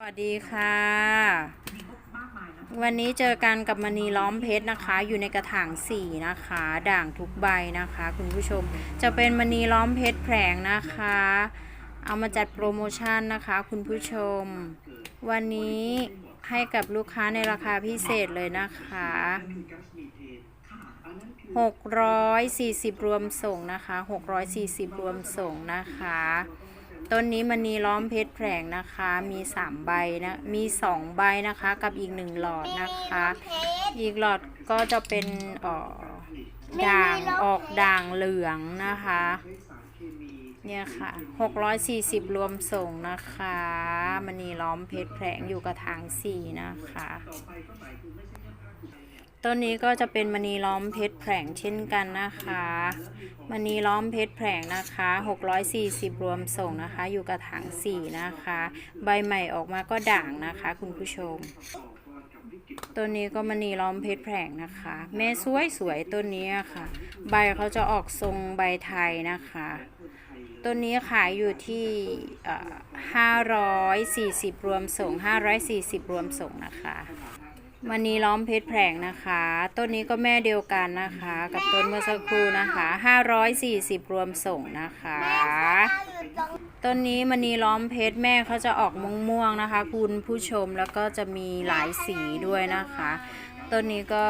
สวัสดีค่ะ วันนี้เจอกันกับมณีล้อมเพชรนะคะ อยู่ในกระถางสีนะคะ ด่างทุกใบนะคะ คุณผู้ชมจะเป็นมณีล้อมเพชรแผงนะคะ เอามาจัดโปรโมชั่นนะคะ คุณผู้ชม วันนี้ให้กับลูกค้าในราคาพิเศษเลยนะคะ640 รวมส่งนะคะ 640 รวมส่งนะคะ ต้นนี้มณีล้อมเพชรแผงนะคะ มี3ใบนะ มี2ใบนะคะ กับอีก1หลอดนะคะ อีกหลอดก็จะเป็นเอ่อด่างออกด่างเหลืองนะคะ เนี่ยค่ะ640รวมส่งนะคะมณีล้อมเพชรแผงอยู่กระถาง4นะคะ ต้นนี้ก็จะเป็นมณีล้อมเพชรแผงเช่นกันนะคะมณีล้อมเพชรแผงนะคะ 640 รวมส่งนะคะ อยู่กระถาง4นะคะ ใบใหม่ออกมาก็ด่างนะคะ คุณผู้ชมต้นนี้ก็มณีล้อมเพชรแผงนะคะ แม่สวยสวยต้นนี้ค่ะ ใบเขาจะออกทรงใบไทยนะคะต้นนี้ขายอยู่ที่เอ่อ540 รวมส่ง 540 รวมส่งนะคะ มันนี้ล้อมเพชรแผงนะคะ ต้นนี้ก็แม่เดียวกันนะคะ กับต้นเมื่อสักครู่นะคะ540 รวมส่งนะคะ ต้นนี้มันนี้ล้อมเพชรแม่เขาจะออกม่วงๆนะคะ คุณผู้ชมแล้วก็จะมีหลายสีด้วยนะคะ ต้นนี้ก็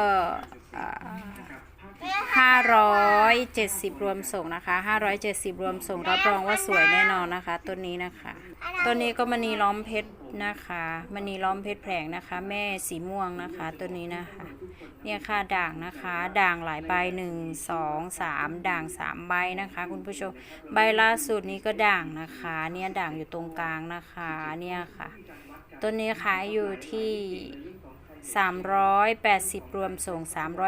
570 รวมส่งนะคะ 570 รวมส่งรับรองว่าสวยแน่นอนนะคะต้นนี้นะคะต้นนี้ก็มณีล้อมเพชรนะคะมณีล้อมเพชรแผงนะคะ แม่สีม่วงนะคะต้นนี้นะคะ เนี่ยค่ะด่างนะคะ ด่างหลายใบหนึ่งสองสามด่างสามใบนะคะ คุณผู้ชมใบล่าสุดนี้ก็ด่างนะคะ เนี่ยด่างอยู่ตรงกลางนะคะ เนี่ยค่ะต้นนี้ขายอยู่ที่ 380 รวมส่ง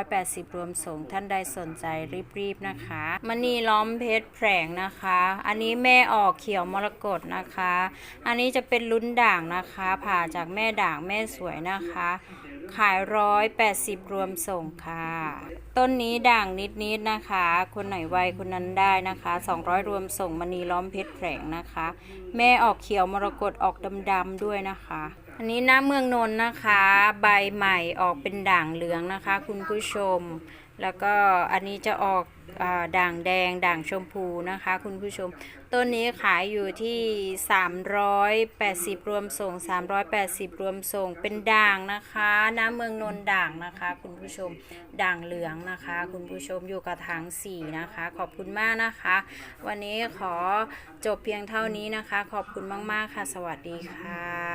380 รวมส่ง ท่านใดสนใจรีบๆนะคะมณีล้อมเพชรแผงนะคะ อันนี้แม่ออกเขียวมรกตนะคะ อันนี้จะเป็นลุ้นด่างนะคะ ผ่าจากแม่ด่างแม่สวยนะคะ ขายร้อยแปดสิบรวมส่งค่ะ ต้นนี้ด่างนิดๆนะคะ คนไหนไวคนนั้นได้นะคะ200รวมส่งมณีล้อมเพชรแผงนะคะ แม่ออกเขียวมรกตออกดำๆด้วยนะคะอันนี้หน้าเมืองนนท์นะคะ ใบใหม่ออกเป็นด่างเหลืองนะคะ คุณผู้ชม แล้วก็อันนี้จะออกอด่างแดงด่างชมพูนะคะ คุณผู้ชม ต้นนี้ขายอยู่ที่ 380 รวมส่ง 380 รวมส่งเป็นด่างนะคะ น้ำเมืองนนท์ด่างนะคะ คุณผู้ชมด่างเหลืองนะคะ คุณผู้ชมอยู่กับทางสีนะคะ ขอบคุณมากนะคะ วันนี้ขอจบเพียงเท่านี้นะคะ ขอบคุณมาก ๆ ค่ะ สวัสดีค่ะ